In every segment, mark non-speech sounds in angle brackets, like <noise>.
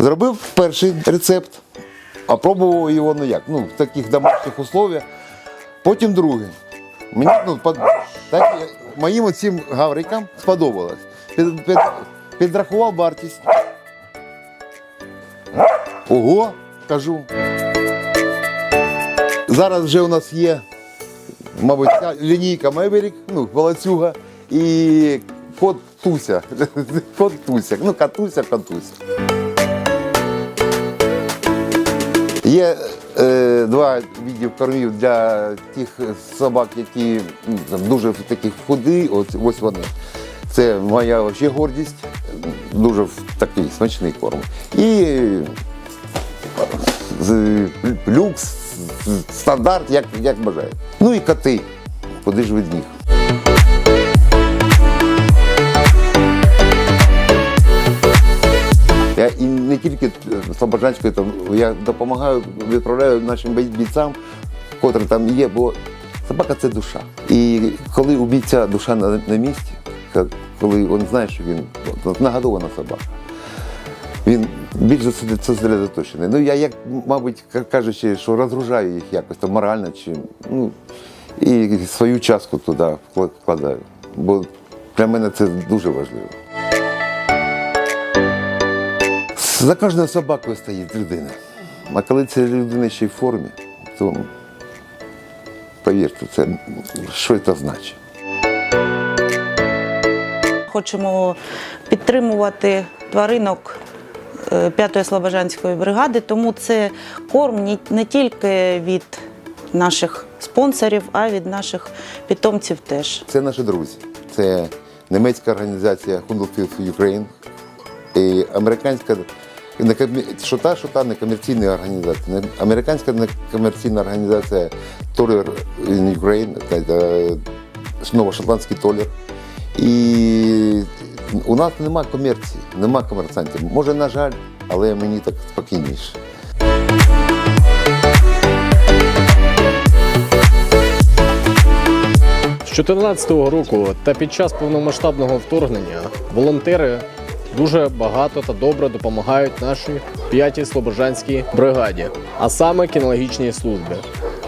Зробив перший рецепт, а пробував його ну як, ну, в таких домашніх условиях. Потім другий. Мені ну, под... так, моїм оцим гаврикам сподобалось. Під, під, підрахував вартість. Ого, кажу. Зараз вже у нас є, мабуть, лінійка Меберік, ну, волоцюга і кот Туся. <laughs> Кот Туся. Ну, катуся, катуся. Є е, два видів кормів для тих собак, які ну, там, дуже такі худі, ось, ось вони. Це моя ще гордість, дуже такий смачний корм. І люкс, стандарт, як, як бажає. Ну і коти, куди ж від них. Я і не тільки Слобожанською, там я допомагаю, відправляю нашим бійцям, котрі там є, бо собака це душа. І коли у бійця душа на, на місці, коли він знає, що він от, нагодована собака, він більш зосередоточений. Ну я як, мабуть, кажучи, що розгружаю їх якось там морально чи ну і свою частку туди вкладаю. Бо для мене це дуже важливо. За кожною собакою стоїть людина. А коли ця людина ще й в формі, то повірте, це що це значить. Хочемо підтримувати тваринок е, 5-ї Слобожанської бригади, тому це корм не тільки від наших спонсорів, а від наших питомців теж. Це наші друзі. Це німецька організація Hundlefield Ukraine і американська що та, що та некомерційна організація. Американська некомерційна організація Toller in Ukraine, е, новошотландський толер. І у нас нема комерції, нема комерсантів. Може, на жаль, але мені так спокійніше. З 2014 року та під час повномасштабного вторгнення волонтери дуже багато та добре допомагають нашій п'ятій слобожанській бригаді, а саме кінологічній службі.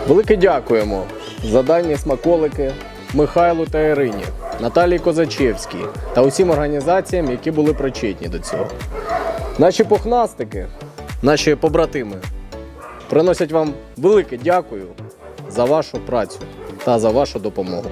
Велике дякуємо за дані смаколики Михайлу та Ірині, Наталії Козачевській та усім організаціям, які були причетні до цього. Наші пухнастики, наші побратими приносять вам велике дякую за вашу працю та за вашу допомогу.